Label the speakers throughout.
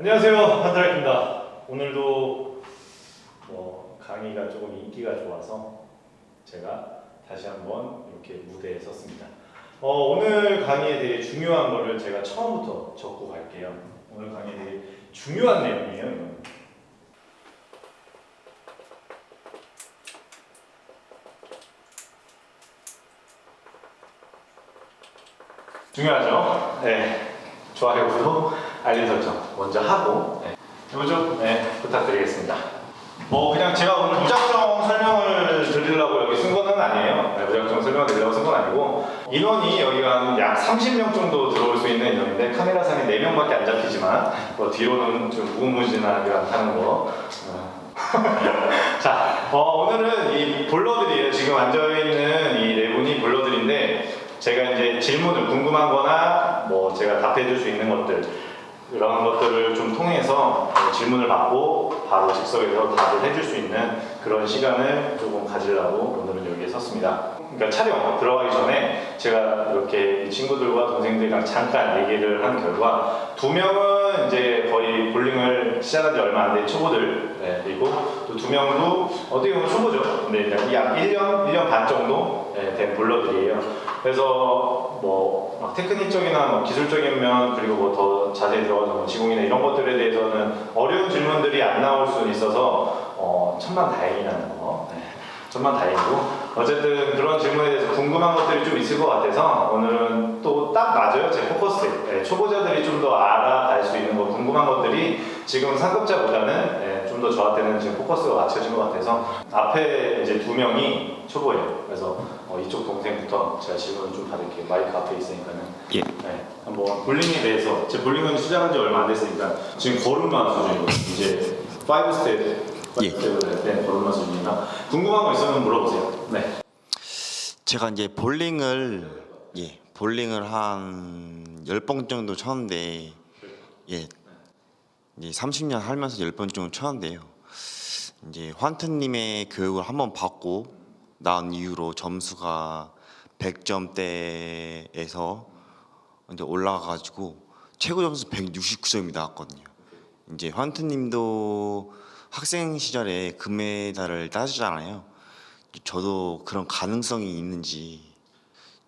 Speaker 1: 안녕하세요 한드라이입니다 오늘도 뭐 강의가 조금 인기가 좋아서 제가 다시 한번 이렇게 무대에 섰습니다 어, 오늘 강의에 되게 중요한 거를 제가 처음부터 적고 갈게요 오늘 강의에 되게 중요한 내용이에요. 중요하죠? 네. 좋아요, 구독, 알림 설정 먼저 하고 네. 좀 네, 부탁드리겠습니다. 뭐 그냥 제가 오늘 무작정 설명을 드리려고 여기 쓴 거는 아니에요. 네, 무작정 설명을 드리려고 쓴 건 아니고 인원이 여기가 한 약 30명 정도 들어올 수 있는 인원인데 카메라상에 4명밖에 안 잡히지만 뭐 뒤로는 좀 무궁무진하게 나타나는 거 어. 자, 어, 오늘은 이 볼러들이에요. 지금 앉아있는 이 네 분이 볼러들인데 제가 이제 질문을 궁금한 거나 뭐 제가 답해 줄 수 있는 것들 그런 것들을 좀 통해서 질문을 받고 바로 즉석에서 답을 해줄 수 있는 그런 시간을 조금 가지려고 오늘은 여기에 섰습니다. 그러니까 촬영 들어가기 전에 제가 이렇게 이 친구들과 동생들이랑 잠깐 얘기를 한 결과 두 명은 이제 거의 볼링을 시작한 지 얼마 안 된 초보들 네, 그리고 또 두 명도 어떻게 보면 초보죠. 근데 이제 약 1년, 1년 반 정도 네, 된 볼러들이에요. 그래서 뭐 막 테크닉적이나 뭐 기술적인 면 그리고 뭐 더 자세히 들어가서 뭐 지공이나 이런 것들에 대해서는 어려운 질문들이 안 나올 수는 있어서 어, 천만 다행이라는 거. 네, 천만 다행이고 어쨌든 그런 질문에 대해서 궁금한 것들이 좀 있을 것 같아서 오늘은 또 딱 맞아요 제 포커스에 네, 초보자들이 좀 더 알아갈 수 있는 거 궁금한 것들이 지금 상급자보다는 네, 좀더 저한테는 지금 포커스가 맞춰진 것 같아서 앞에 이제 두 명이 초보예요. 그래서 어, 이쪽 동생부터 제가 질문을 좀 받을게요. 마이크 앞에 있으니까는.
Speaker 2: 예.
Speaker 1: 네, 한번 볼링에 대해서. 제 볼링은 시작한 지 얼마 안 됐으니까 지금 걸음마 수준이고 이제 5 스텝
Speaker 2: 예.
Speaker 1: 스텝을 된 걸음마 수준이나 궁금한 거 있으면 물어보세요 네.
Speaker 2: 제가 이제 볼링을 예 볼링을 한 10번 정도 쳤는데 예 이제 30년 하면서 10번 정도 쳤는데요. 이제 환트 님의 교육을 한번 받고 난 이후로 점수가 100점대에서 이제 올라가 가지고 최고 점수 169점이 나왔거든요. 이제 환트 님도 학생 시절에 금메달을 따주잖아요 저도 그런 가능성이 있는지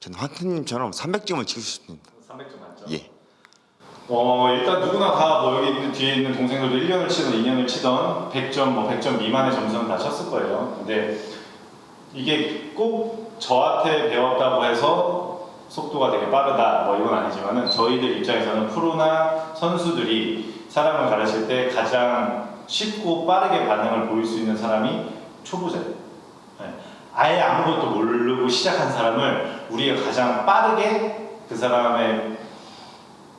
Speaker 2: 저는 환트님처럼 300점을 치고 싶습니다.
Speaker 1: 300점 맞죠?
Speaker 2: 예.
Speaker 1: 어 일단 누구나 다 뭐 여기 있는 뒤에 있는 동생들도 1년을 치든 2년을 치던 100점 뭐 100점 미만의 점수는 다 쳤을 거예요. 근데 이게 꼭 저한테 배웠다고 해서 속도가 되게 빠르다 뭐 이건 아니지만은 저희들 입장에서는 프로나 선수들이 사람을 가르칠 때 가장 쉽고 빠르게 반응을 보일 수 있는 사람이 초보자예요. 네. 아예 아무것도 모르고 시작한 사람을 우리가 가장 빠르게 그 사람의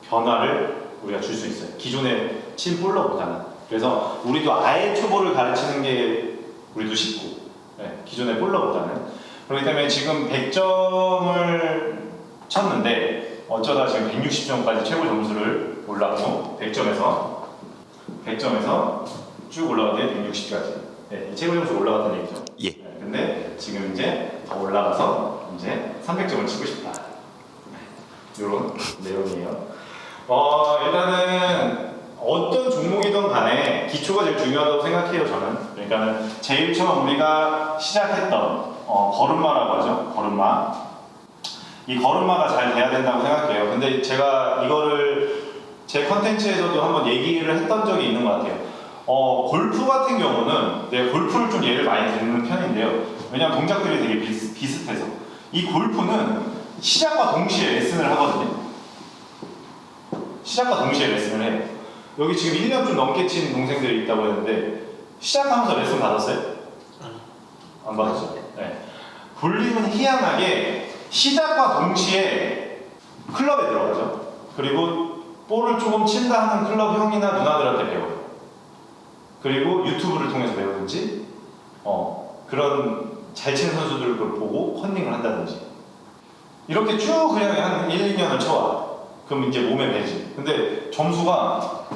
Speaker 1: 변화를 우리가 줄 수 있어요. 기존에 친 볼러보다는. 그래서 우리도 아예 초보를 가르치는 게 우리도 쉽고, 네, 기존의 볼러보다는. 그렇기 때문에 지금 100점을 쳤는데 어쩌다 지금 160점까지 최고 점수를 올랐고 100점에서 100점에서 쭉 올라가는데 160까지. 네, 이 최고 점수 올라갔다는 얘기죠.
Speaker 2: 예.
Speaker 1: 네, 근데 지금 이제 더 올라가서 이제 300점을 치고 싶다. 이런 내용이에요. 어, 일단은 어떤 종목이든 간에 기초가 제일 중요하다고 생각해요, 저는. 그러니까는 제일 처음 우리가 시작했던 어, 걸음마라고 하죠. 걸음마. 이 걸음마가 잘 돼야 된다고 생각해요. 근데 제가 이거를 제 컨텐츠에서도 한번 얘기를 했던 적이 있는 것 같아요. 어, 골프 같은 경우는 내가 골프를 좀 예를 많이 드는 편인데요. 왜냐하면 동작들이 되게 비슷, 비슷해서. 이 골프는 시작과 동시에 레슨을 하거든요. 시작과 동시에 레슨을 해요. 여기 지금 1년 좀 넘게 친 동생들이 있다고 했는데 시작하면서 레슨 받았어요? 안 받았죠? 네. 볼링은 희한하게 시작과 동시에 클럽에 들어가죠. 그리고 볼을 조금 친다 하는 클럽 형이나 누나들한테 배워요. 그리고 유튜브를 통해서 배우든지 어, 그런 잘 치는 선수들을 보고 컨닝을 한다든지 이렇게 쭉 그냥 한 1, 2년을 쳐와. 그럼 이제 몸에 배지. 근데 점수가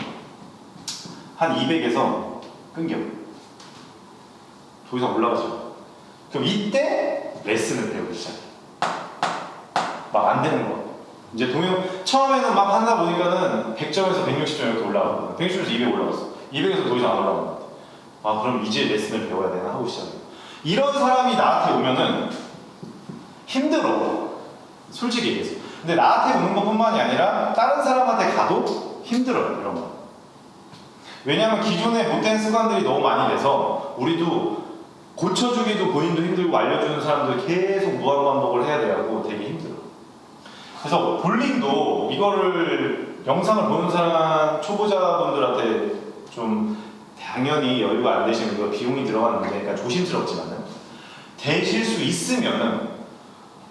Speaker 1: 한 200에서 끊겨. 더 이상 올라가죠. 그럼 이때 레슨을 배우기 시작해. 막 안 되는 거. 이제 동영 처음에는 막 하다 보니까는 100점에서 160점 이렇게 올라가고 160점에서 200 올라갔어. 200에서 더 이상 안 올라간 것 같아. 아 그럼 이제 레슨을 배워야 되나 하고 시작해. 이런 사람이 나한테 오면은 힘들어. 솔직히 얘기해서. 근데 나한테 오는 것 뿐만이 아니라 다른 사람한테 가도 힘들어요 이런 거. 왜냐하면 기존에 못된 습관들이 너무 많이 돼서 우리도 고쳐주기도 본인도 힘들고 알려주는 사람들 계속 무한반복을 해야 돼갖고 되게 힘들어. 그래서 볼링도 이거를 영상을 보는 사람 초보자분들한테 좀 당연히 여유가 안 되시면 이거 비용이 들어가는 문제니까 조심스럽지만은 되실 수 있으면은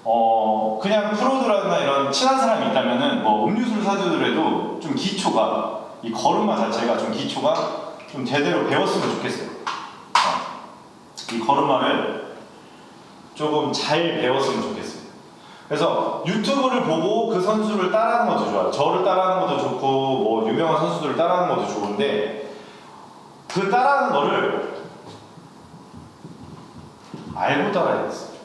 Speaker 1: 어 그냥 프로들이나 이런 친한 사람이 있다면은 뭐 음료수를 사주더라도 좀 기초가 이 걸음마 자체가 좀 기초가 좀 제대로 배웠으면 좋겠어요. 어, 이 걸음마를 조금 잘 배웠으면 좋겠어요. 그래서 유튜브를 보고 그 선수를 따라하는 것도 좋아요. 저를 따라하는 것도 좋고 뭐 유명한 선수들을 따라하는 것도 좋은데 그 따라하는 거를 알고 따라야겠어요.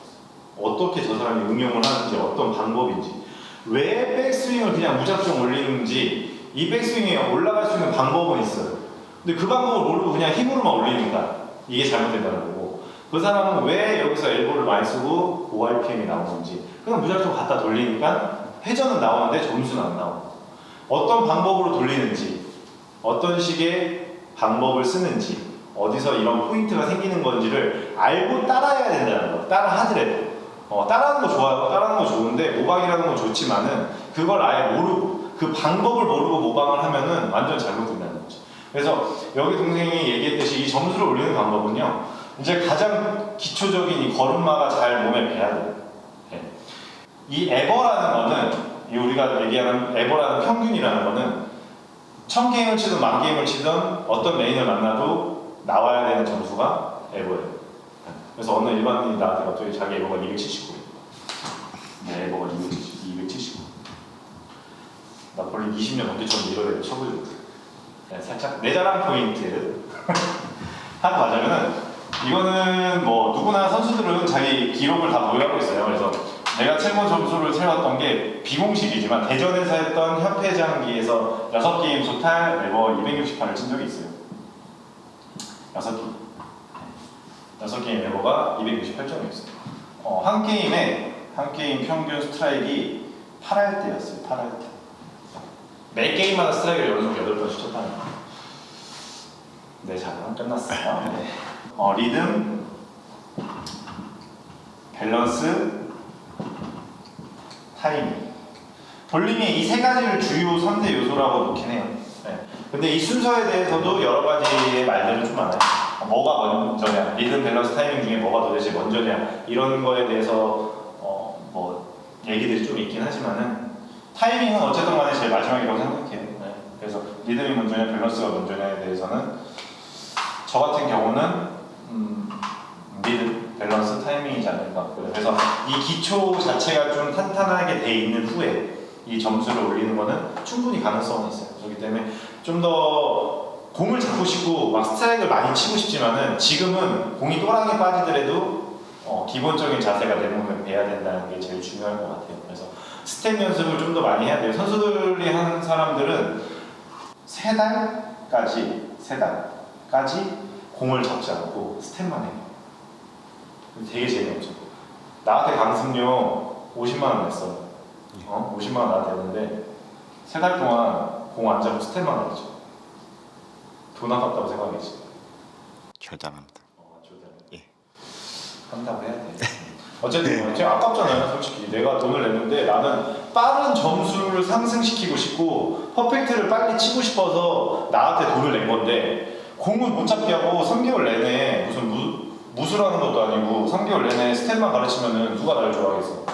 Speaker 1: 어떻게 저 사람이 응용을 하는지 어떤 방법인지. 왜 백스윙을 그냥 무작정 올리는지 이 백스윙에 올라갈 수 있는 방법은 있어요. 근데 그 방법을 모르고 그냥 힘으로만 올리니까 이게 잘못된다는 거고. 그 사람은 왜 여기서 엘보를 많이 쓰고 ORPM이 나온 건지. 그냥 무작정 갖다 돌리니까 회전은 나오는데 점수는 안 나오고. 어떤 방법으로 돌리는지 어떤 식의 방법을 쓰는지 어디서 이런 포인트가 생기는 건지를 알고 따라해야 된다는 거 따라 하더라도. 어, 따라하는 거 좋아요 따라하는 거 좋은데 모방이라는 건 좋지만은 그걸 아예 모르고 그 방법을 모르고 모방을 하면은 완전 잘못된다는 거죠. 그래서 여기 동생이 얘기했듯이 이 점수를 올리는 방법은요 이제 가장 기초적인 이 걸음마가 잘 몸에 배야 돼요. 예. 이 에버라는 거는 이 우리가 얘기하는 에버라는 평균이라는 거는 천 게임을 치든 만 게임을 치든 어떤 메인을 만나도 나와야 되는 점수가 에버예요. 그래서 어느 일반인이 나한테 갑자기 자기 에버가 279. 내 에버가 279. 279. 나 벌써 20년 넘게 좀 이러려 쳐보려고. 네, 살짝 내 자랑 포인트 하고 가자면은 이거는 뭐 누구나 선수들은 자기 기록을 다 보유하고 있어요. 그래서 내가 최고 점수를 세웠던 게 비공식이지만 대전에서 했던 협회장기에서 6게임 토탈 레버 268을 친 적이 있어요. 6게임. 6게임 레버가 268점이었어요. 어, 한 게임에 한 게임 평균 스트라이크가 8할 때였어요. 8할 때. 매 게임마다 스트라이크를 연속 8번씩 쳤다는 거. 네, 자랑 끝났어요. 네. 어, 리듬, 밸런스, 타이밍. 볼링의 이 세 가지를 주요 3대 요소라고 놓긴 해요. 네. 근데 이 순서에 대해서도 여러 가지의 말들은 좀 많아요. 어, 뭐가 먼저냐, 리듬, 밸런스, 타이밍 중에 뭐가 도대체 먼저냐, 이런 거에 대해서 어, 뭐 얘기들이 좀 있긴 하지만은 타이밍은 어쨌든 간에 제일 마지막이라고 생각해요. 네. 그래서 리듬이 먼저냐, 밸런스가 먼저냐에 대해서는 저 같은 경우는 음, 리듬, 밸런스, 타이밍이지 않을까. 그래서 이 기초 자체가 좀 탄탄하게 돼 있는 후에 이 점수를 올리는 거는 충분히 가능성은 있어요. 그렇기 때문에 좀 더 공을 잡고 싶고 막 스트라이크를 많이 치고 싶지만은 지금은 공이 또랑에 빠지더라도 어, 기본적인 자세가 내 몸에 배야 된다는 게 제일 중요한 것 같아요. 그래서 스텝 연습을 좀 더 많이 해야 돼요. 선수들이 하는 사람들은 세 달까지 세 달까지 공을 잡지 않고 스텝만 해요. 되게 재미없죠. 나한테 강습료 50만 원 냈어. 어? 50만 원 나한테 냈는데 세 달 동안 공 안 잡고 스텝만 하죠. 돈 아깝다고 생각했지.
Speaker 2: 절대 안 합니다.
Speaker 1: 어, 좋다.
Speaker 2: 예.
Speaker 1: 한다고 해야 돼. 어쨌든 지금 아깝잖아요, 솔직히. 내가 돈을 냈는데 나는 빠른 점수를 상승시키고 싶고 퍼펙트를 빨리 치고 싶어서 나한테 돈을 낸 건데 공을 못 잡게 하고 3개월 내내 무슨 무, 무술하는 것도 아니고 3개월 내내 스텝만 가르치면은 누가 날 좋아하겠어.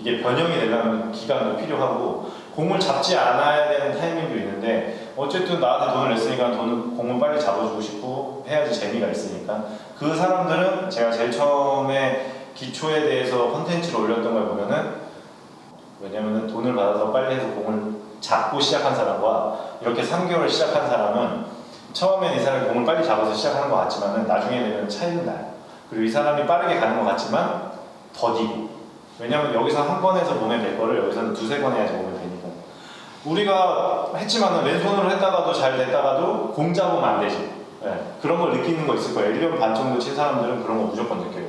Speaker 1: 이게 변형이 되려면 기간도 필요하고 공을 잡지 않아야 되는 타이밍도 있는데 어쨌든 나한테 돈을 냈으니까 돈, 공을 빨리 잡아주고 싶고 해야지 재미가 있으니까 그 사람들은 제가 제일 처음에 기초에 대해서 컨텐츠를 올렸던 걸 보면은 왜냐면은 돈을 받아서 빨리 해서 공을 잡고 시작한 사람과 이렇게 3개월 시작한 사람은 처음엔 이 사람이 공을 빨리 잡아서 시작하는 것 같지만은 나중에 되면 차이는 나요. 그리고 이 사람이 빠르게 가는 것 같지만 더디고 왜냐면 여기서 한 번 해서 몸에 될 거를 여기서는 두세 번 해야지 몸에 되니까. 우리가 했지만은 왼손으로 했다가도 잘 됐다가도 공 잡으면 안 되지. 예, 그런 걸 느끼는 거 있을 거예요. 1년 반 정도 친 사람들은 그런 거 무조건 느껴요.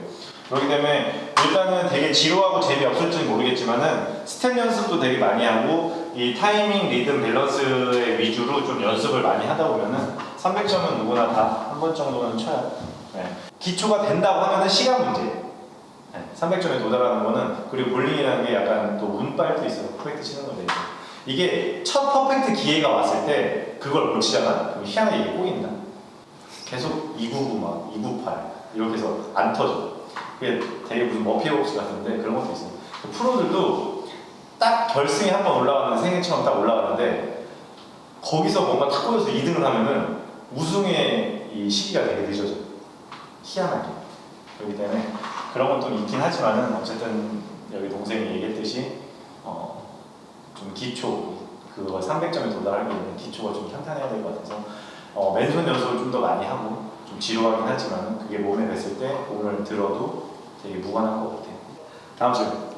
Speaker 1: 그렇기 때문에 일단은 되게 지루하고 재미없을지 모르겠지만은 스텝 연습도 되게 많이 하고 이 타이밍, 리듬, 밸런스의 위주로 좀 연습을 많이 하다 보면은 300점은 누구나 다 한 번 정도는 쳐요. 예. 기초가 된다고 하면은 시간 문제예요. 300점에 도달하는 거는 그리고 볼링이라는 게 약간 또 운빨도 있어요. 퍼펙트 치는 건데 이게 첫 퍼펙트 기회가 왔을 때 그걸 못 치잖아. 그럼 희한하게 꼬인다. 계속 299막 298 이렇게 해서 안 터져. 그게 되게 무슨 머피복스 같은데 그런 것도 있어요. 그 프로들도 딱 결승에 한 번 올라가는 생일처럼 딱 올라가는데 거기서 뭔가 탁 꼬여서 2등을 하면은 우승의 이 시기가 되게 늦어져. 희한하게. 그렇기 때문에 그런 것도 있긴 하지만은 어쨌든 여기 동생이 얘기했듯이 어, 좀 기초 그거 300점에 도달하기 위해 기초가 좀 탄탄해야 될 것 같아서 어, 맨손 연습을 좀 더 많이 하고 좀 지루하긴 하지만 그게 몸에 뱄을 때 오늘 들어도 되게 무관한 것 같아요. 다음 질문.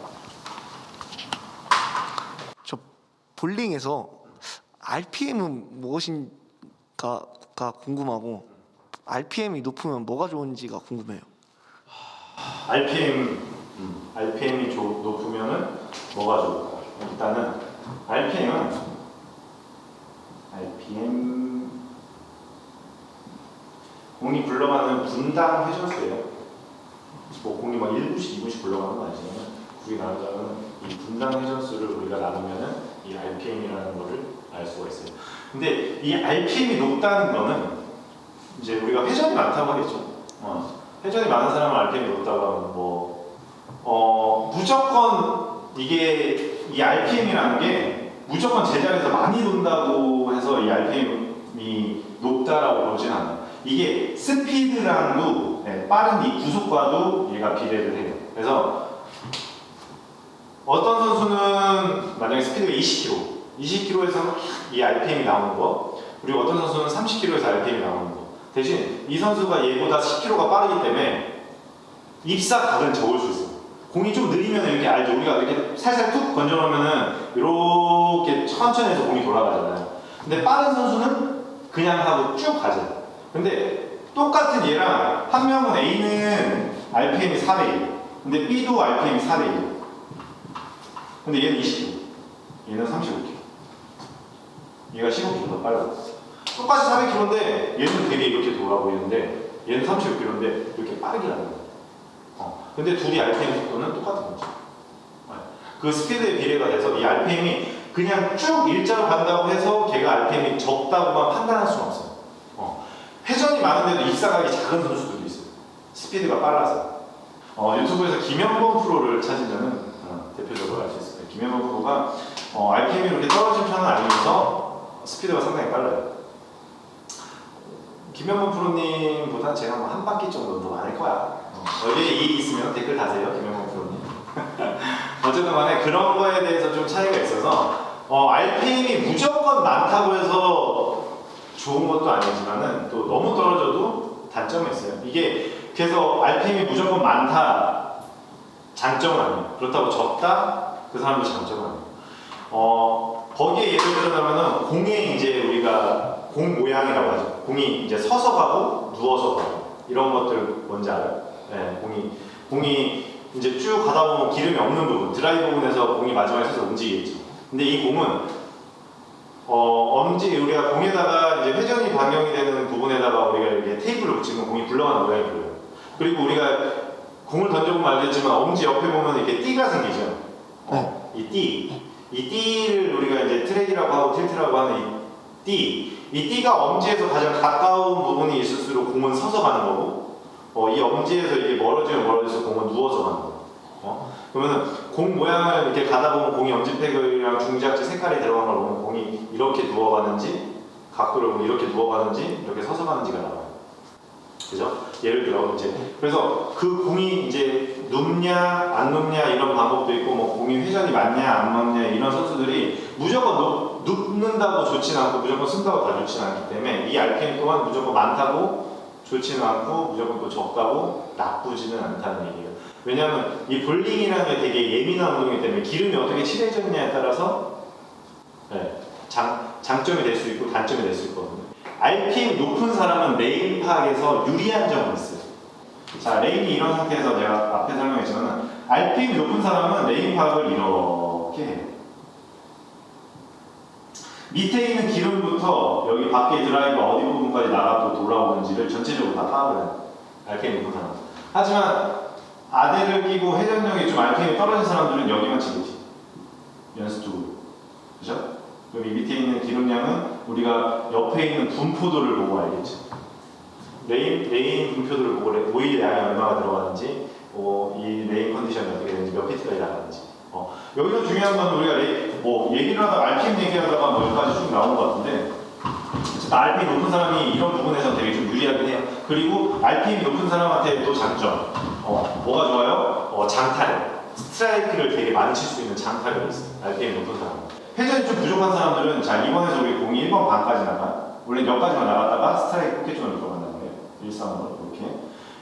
Speaker 3: 저 볼링에서 RPM은 무엇인가가 궁금하고 RPM이 높으면 뭐가 좋은지가 궁금해요.
Speaker 1: RPM, RPM이 높으면은 뭐가 좋을까? 일단은 RPM은 RPM 공이 굴러가는 분당 회전수예요. 뭐 공이 막 1분씩, 2분씩 굴러가는 건 아니지만 그게 나누자면 이 분당 회전수를 우리가 나누면은 이 RPM이라는 거를 알 수가 있어요. 근데 이 RPM이 높다는 거는 이제 우리가 회전이 많다고 하겠죠. 어. 회전이 많은 사람은 RPM이 높다고 하면 뭐, 어, 무조건 이게 이 RPM이라는 게 무조건 제자리에서 많이 돈다고 해서 이 RPM이 높다라고 보진 않아요. 이게 스피드랑도 네, 빠른 이 구속과도 얘가 비례를 해요. 그래서 어떤 선수는 만약에 스피드가 20km, 20km에서 이 RPM이 나오는 거, 그리고 어떤 선수는 30km에서 RPM이 나오는 거. 대신 이 선수가 얘보다 10km가 빠르기 때문에 입사 각은 적을 수 있어요. 공이 좀 느리면 이렇게 알죠. 우리가 이렇게 살살 툭 건져놓으면은 이렇게 천천히 해서 공이 돌아가잖아요. 근데 빠른 선수는 그냥 하고 쭉 가죠. 근데 똑같은 얘랑 한 명은 A는 RPM이 4대1. 근데 B도 RPM이 4대1. 근데 얘는 20km. 얘는 35km. 얘가 15km 더 빨라. 똑같이 400km인데 얘는 되게 이렇게 돌아 보이는데 얘는 35km인데 이렇게 빠르게 가는 거야. 어. 근데 둘이 RPM 속도는 똑같은 거지. 네. 그 스피드의 비례가 돼서 이 RPM이 그냥 쭉 일자로 간다고 해서 걔가 RPM이 적다고만 판단할 수는 없어요. 어. 회전이 많은데도 입사각이 작은 선수들도 있어요. 스피드가 빨라서. 어, 유튜브에서 김현범 프로를 찾으면은 어, 대표적으로 알 수 있을 거예요. 김현범 프로가 어, RPM이 이렇게 떨어진 편은 아니면서 스피드가 상당히 빨라요. 김현범 프로님보다 제가 뭐 한 바퀴 정도 더 많을 거야. 어, 여기에 이익 있으면 댓글 다세요, 김현범 프로님. 어쨌든 간에 그런 거에 대해서 좀 차이가 있어서 어, RPM이 무조건 많다고 해서 좋은 것도 아니지만은 또 너무 떨어져도 단점이 있어요. 이게 그래서 RPM이 무조건 많다 장점은 아니에요. 그렇다고 적다 그 사람도 장점은 아니에요. 어 거기에 예를 들자면은 공에 이제 우리가 공 모양이라고 하죠. 공이 이제 서서 가고 누워서 가고 이런 것들 뭔지 알아요? 네, 공이 공이 이제 쭉 가다 보면 기름이 없는 부분 드라이 부분에서 공이 마지막에 서서 움직이겠죠. 근데 이 공은 어, 엄지 우리가 공에다가 이제 회전이 반영이 되는 부분에다가 우리가 이렇게 테이프를 붙이면 공이 굴러가는 모양이 보여요. 그리고 우리가 공을 던져보면 알겠지만 엄지 옆에 보면 이렇게 띠가 생기죠. 어, 이 띠. 이 띠를 우리가 이제 트랙이라고 하고 틸트라고 하는 이 띠. 이 띠가 엄지에서 가장 가까운 부분이 있을수록 공은 서서 가는 거고, 어, 이 엄지에서 이게 멀어지면 멀어질수록 공은 누워서 가는 거고. 어? 그러면은 공 모양을 이렇게 가다 보면 공이 엄지팩이랑 중지압지 색깔이 들어간 걸 보면 공이 이렇게 누워가는지 각도를 보면 이렇게 누워가는지 이렇게 서서 가는지가 나와요. 그죠? 예를 들어 이제 그래서 그 공이 이제 눕냐 안 눕냐 이런 방법도 있고 뭐 공이 회전이 많냐 안 많냐 이런 선수들이 무조건 눕, 눕는다고 좋지는 않고 무조건 쓴다고 다 좋지는 않기 때문에 이 RPM 또한 무조건 많다고 좋지는 않고 무조건 또 적다고 나쁘지는 않다는 얘기예요. 왜냐하면 이 볼링이라는 게 되게 예민한 운동이기 때문에 기름이 어떻게 칠해졌냐에 따라서 네, 장, 장점이 될 수 있고 단점이 될 수 있거든요. RPM 높은 사람은 레인 파악에서 유리한 점이 있어요. 자, 레인이 이런 상태에서 내가 앞에 설명했지만 RPM 높은 사람은 레인 파악을 이렇게 해요. 밑에 있는 기름부터 여기 밖에 드라이브 어디 부분까지 나가도 돌아오는지를 전체적으로 다 파악을 해요. 높은 사람. 하지만 아대를 끼고 회전력이 좀 RPM이 떨어진 사람들은 여기만 치겠지. 연습적으로. 그죠? 여기 밑에 있는 기름량은 우리가 옆에 있는 분포도를 보고 알겠죠. 레인, 레인 분표도를 보고 레- 오일 양이 얼마나 들어가는지, 어, 이 레인 컨디션이 어떻게 되는지, 몇 피트까지 나가는지. 어, 여기서 중요한 건 우리가 레, 뭐 얘기를 하다가 RPM 얘기하다가 뭐 여기까지 쭉 나온 것 같은데 RPM 높은 사람이 이런 부분에서 되게 좀 유리하긴 해요. 그리고 RPM 높은 사람한테 또 장점. 어, 뭐가 좋아요? 어, 장타력. 스트라이크를 되게 많이 칠 수 있는 장타력이 있어요. RPM 높은 사람. 회전이 좀 부족한 사람들은 자 이번에 저기 공이 1번 반까지 나가. 원래 여기까지만 나갔다가 스트라이크 포켓존으로 들어간다는 거예요. 일상으로 이렇게.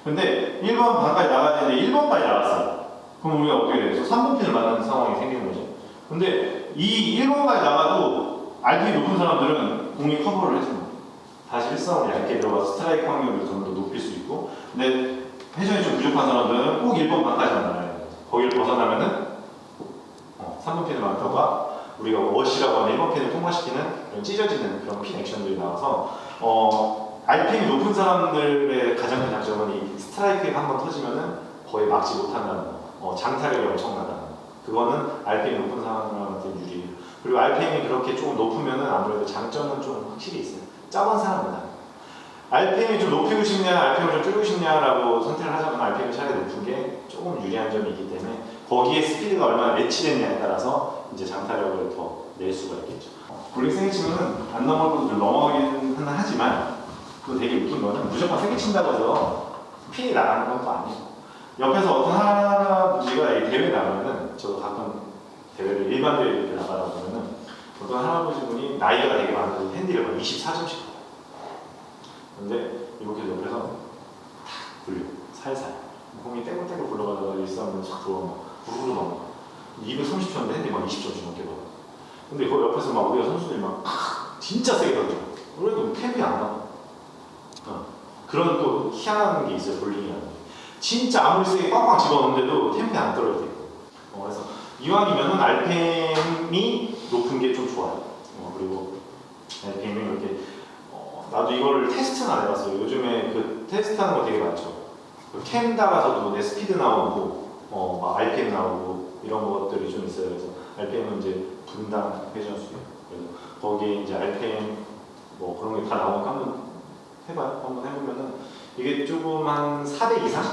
Speaker 1: 근데 1번 반까지 나가야 되는데 1번까지 나갔어요. 그럼 우리가 어떻게 돼요? 3번 핀을 만나는 상황이 생기는 거죠. 근데 이 1번까지 나가도 RPM 높은 사람들은 공이 커버를 해줍니다. 다시 1사원이 얇게 들어가서 스트라이크 확률을 좀 더 높일 수 있고 근데 회전이 좀 부족한 사람들은 꼭 1번 반까지만 나가야 돼요. 거기를 벗어나면은 어, 3번 핀을 맞다가 우리가 워시라고 하는 1번 핀을 통과시키는 찢어지는 그런 핀 액션들이 나와서 어, RPM이 높은 사람들의 가장 큰 장점은 이 스트라이크가 한번 터지면은 거의 막지 못한다는 거. 어, 장타력이 엄청나다는 거. 그거는 RPM 높은 사람한테 유리해요. 그리고 RPM이 그렇게 조금 높으면은 아무래도 장점은 좀 확실히 있어요. 작은 사람보다. RPM이 좀 높이고 싶냐, RPM을 좀 줄이고 싶냐라고 선택을 하자면 RPM이 차라리 높은 게 조금 유리한 점이 있기 때문에 거기에 스피드가 얼마나 매치됐냐에 따라서 이제 장타력을 더 낼 수가 있겠죠. 볼링 세게 치면은 안 넘어갈 것도 좀 넘어가기는 하지만 또 되게 웃긴 거는 무조건 세게 친다고 해서 핀이 나가는 것도 아니에요. 옆에서 어떤 할아 버지가 이 대회 나가면은 저도 가끔 대회를 일반 대회 이렇게 나가다 보면은 어떤 할아버지 분이 나이가 되게 많아서 핸디를 막 24점씩 받아요. 근데 이렇게 옆에서 탁 굴려 살살. 공이 떼굴떼굴 굴러가다가 일사람은 싹 들어오면 후루루 넘어 230초인데 핸디 막 20점씩 넘게 받아 근데 그 옆에서 막 우리가 선수들이 막 진짜 세게 던져 그래도 탭이 안 나와. 어. 그런 또 희한한 게 있어요 볼링이라는 게 진짜 아무리 세게 꽉꽉 집어넣는데도 템이 안 떨어져 있고 어, 그래서 이왕이면은 RPM이 높은 게 좀 좋아요. 어, 그리고 RPM이 이렇게 어, 나도 이거를 테스트는 안 해봤어요. 요즘에 그 테스트하는 거 되게 많죠. 그 캠 달아서도 내 스피드 나오고 어, 막 RPM 나오고 이런 것들이 좀 있어요. 그래서 RPM은 이제 분당 회전수요. 그래서 거기에 이제 RPM 뭐 그런 게 다 나오니까 한번 해봐요. 한번 해보면은 이게 조금 한400 이상?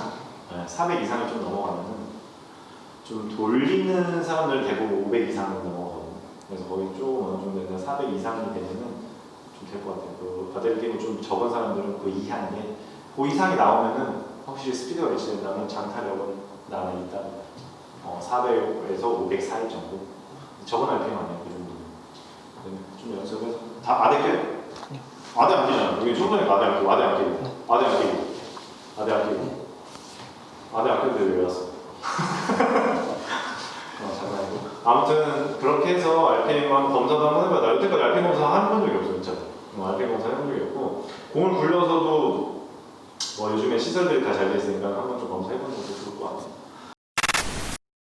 Speaker 1: 네, 400 이상이 좀 넘어가면은 좀 돌리는 사람들 대부분 500 이상은 넘어가거든요. 그래서 거의 조금 어느 정도 되면 400 이상이 되면은 좀 될 것 같아요. 그 바델 게임 좀 적은 사람들은 그 이하인데 그 이상이 나오면은 확실히 스피드가 매치된다면 장타력은 나는 일단 어, 400에서 500 사이 정도. 적은 RPM 아니에요 그 정도. 네, 좀 연습해서 다 아대 껴요?
Speaker 3: 아니요.
Speaker 1: 아대 안 끼잖아. 여기 초반에 아대 안 끼고 아대 안 끼고 아대 안 끼고 아대 안 끼고 아대 안 끼는데 왜 왔어? 어, 장난이고. 아무튼 그렇게 해서 RPM 한 검사도 한번 해봐. 나 여태까지 RPM 검사 해본 적이 없어 진짜. 어, RPM 검사 해본 적이 없고 공을 굴려서도 뭐 요즘에 시설들이 다 잘 돼 있으니까 한번 좀 검사해보자.